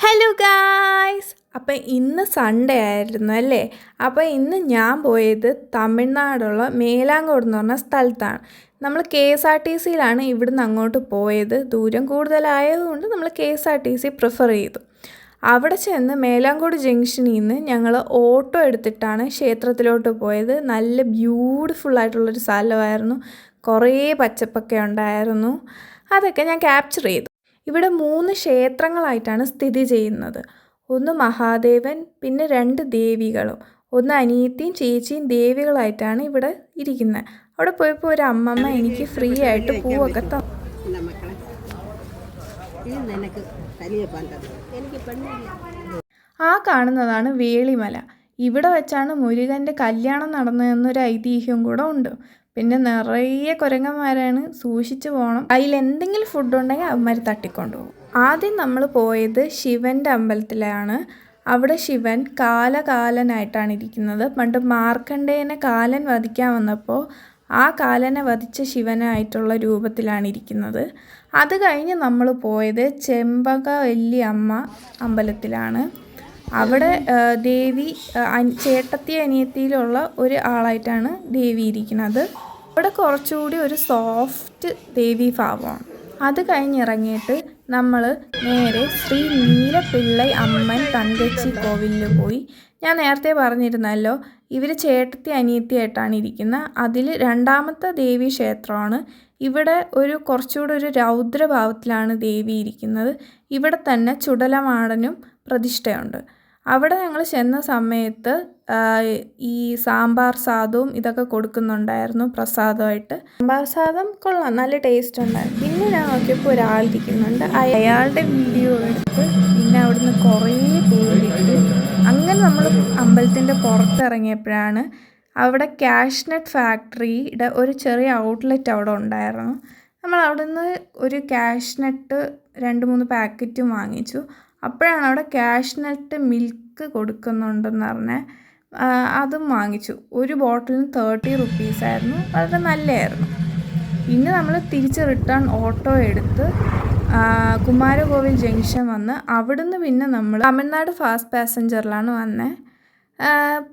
Hello guys അപ്പം ഇന്ന് Sunday ആയിരുന്നു അല്ലേ? അപ്പോൾ ഇന്ന് ഞാൻ പോയത് തമിഴ്നാടുള്ള മേലാങ്കോട് എന്ന് പറഞ്ഞ സ്ഥലത്താണ്. നമ്മൾ കെ എസ് ആർ ടി സിയിലാണ് ഇവിടുന്ന് അങ്ങോട്ട് പോയത്. ദൂരം കൂടുതലായതുകൊണ്ട് നമ്മൾ K S R T C prefer ചെയ്തു. അവിടെ ചെന്ന് മേലാങ്കോട് ജംഗ്ഷനിൽ നിന്ന് ഞങ്ങൾ ഓട്ടോ എടുത്തിട്ടാണ് ക്ഷേത്രത്തിലോട്ട് പോയത്. നല്ല ബ്യൂട്ടിഫുൾ ആയിട്ടുള്ളൊരു സ്ഥലമായിരുന്നു. കുറേ പച്ചപ്പൊക്കെ ഉണ്ടായിരുന്നു. അതൊക്കെ ഞാൻ ക്യാപ്ചർ ചെയ്തു. ഇവിടെ മൂന്ന് ക്ഷേത്രങ്ങളായിട്ടാണ് സ്ഥിതി ചെയ്യുന്നത്. ഒന്ന് മഹാദേവൻ പിന്നെ രണ്ട് ദേവികളും. ഒന്ന് അനിയത്തിയും ചേച്ചിയും ദേവികളായിട്ടാണ് ഇവിടെ ഇരിക്കുന്നത്. അവിടെ പോയപ്പോൾ ഒരു അമ്മമ്മ എനിക്ക് ഫ്രീ ആയിട്ട് പൂവൊക്കെ തന്നു. ആ കാണുന്നതാണ് വേളിമല. ഇവിടെ വെച്ചാണ് മുരുകന്റെ കല്യാണം നടന്നതെന്നൊരു ഐതിഹ്യം കൂടെ ഉണ്ട്. പിന്നെ നിറയെ കുരങ്ങന്മാരാണ് സൂക്ഷിച്ചു പോകണം അതിൽ എന്തെങ്കിലും ഫുഡ് ഉണ്ടെങ്കിൽ അവന്മാർ തട്ടിക്കൊണ്ടുപോകും. ആദ്യം നമ്മൾ പോയത് ശിവന്റെ അമ്പലത്തിലാണ്. അവിടെ ശിവൻ കാലകാലനായിട്ടാണ് ഇരിക്കുന്നത്. പണ്ട് മാർക്കണ്ഡേയനെ കാലൻ വധിക്കാൻ വന്നപ്പോൾ ആ കാലനെ വധിച്ച ശിവനായിട്ടുള്ള രൂപത്തിലാണ് ഇരിക്കുന്നത്. അത് കഴിഞ്ഞ് നമ്മൾ പോയത് ചെമ്പക വല്ലി അമ്മ അമ്പലത്തിലാണ്. അവിടെ ദേവി ചേട്ടത്തി അനിയത്തിയിലുള്ള ഒരു ആളായിട്ടാണ് ദേവി ഇരിക്കുന്നത്. അവിടെ കുറച്ചുകൂടി ഒരു സോഫ്റ്റ് ദേവി ഭാവമാണ്. അത് കഴിഞ്ഞിറങ്ങിയിട്ട് നമ്മൾ നേരെ ശ്രീ നീലപ്പിള്ള അമ്മൻ തങ്കച്ചി കോവിലിൽ പോയി. ഞാൻ നേരത്തെ പറഞ്ഞിരുന്നല്ലോ ഇവർ ചേട്ടത്തി അനിയത്തിയായിട്ടാണ് ഇരിക്കുന്നത് അതിൽ രണ്ടാമത്തെ ദേവി ക്ഷേത്രമാണ്. ഇവിടെ ഒരു കുറച്ചുകൂടെ ഒരു രൗദ്രഭാവത്തിലാണ് ദേവി ഇരിക്കുന്നത്. ഇവിടെ തന്നെ ചുടലമാടനും പ്രതിഷ്ഠയുണ്ട്. അവിടെ ഞങ്ങൾ ചെന്ന സമയത്ത് ഈ സാമ്പാർ സാദവും ഇതൊക്കെ കൊടുക്കുന്നുണ്ടായിരുന്നു പ്രസാദമായിട്ട്. സാമ്പാർ സാദം കൊള്ളാം നല്ല ടേസ്റ്റ് ഉണ്ടായിരുന്നു. പിന്നെ ഞാൻ നോക്കിയപ്പോൾ ഒരാളിരിക്കുന്നുണ്ട് അയാളുടെ വീഡിയോ എടുത്ത് പിന്നെ അവിടുന്ന് കുറേ പേരിട്ട് അങ്ങനെ നമ്മൾ അമ്പലത്തിന്റെ പുറത്തിറങ്ങിയപ്പോഴാണ് അവിടെ കാഷ്നട്ട് ഫാക്ടറിയുടെ ഒരു ചെറിയ ഔട്ട്ലെറ്റ് അവിടെ ഉണ്ടായിരുന്നു. നമ്മൾ അവിടുന്ന് ഒരു കാഷ്നട്ട് രണ്ട് മൂന്ന് പാക്കറ്റും വാങ്ങിച്ചു. അപ്പോഴാണ് അവിടെ കാഷ്നട്ട് മിൽക്ക് കൊടുക്കുന്നുണ്ടെന്ന് പറഞ്ഞ് അതും വാങ്ങിച്ചു. ഒരു ബോട്ടിലിന് തേർട്ടി റുപ്പീസായിരുന്നു വളരെ നല്ലതായിരുന്നു. പിന്നെ നമ്മൾ തിരിച്ച് റിട്ടേൺ ഓട്ടോ എടുത്ത് കുമാരകോവിൽ ജംഗ്ഷൻ വന്ന് അവിടുന്ന് പിന്നെ നമ്മൾ തമിഴ്നാട് ഫാസ്റ്റ് പാസഞ്ചറിലാണ് വന്നത്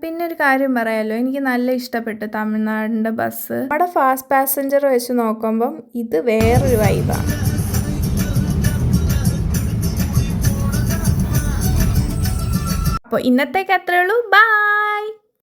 പിന്നെ ഒരു കാര്യം പറയാമല്ലോ എനിക്ക് നല്ല ഇഷ്ടപ്പെട്ടു തമിഴ്നാടിന്റെ ബസ്. അവിടെ ഫാസ്റ്റ് പാസഞ്ചർ വെച്ച് നോക്കുമ്പം ഇത് വേറൊരു വൈബാണ് അപ്പോൾ ഇന്നത്തേക്ക് അത്രേ ഉള്ളൂ. ബൈ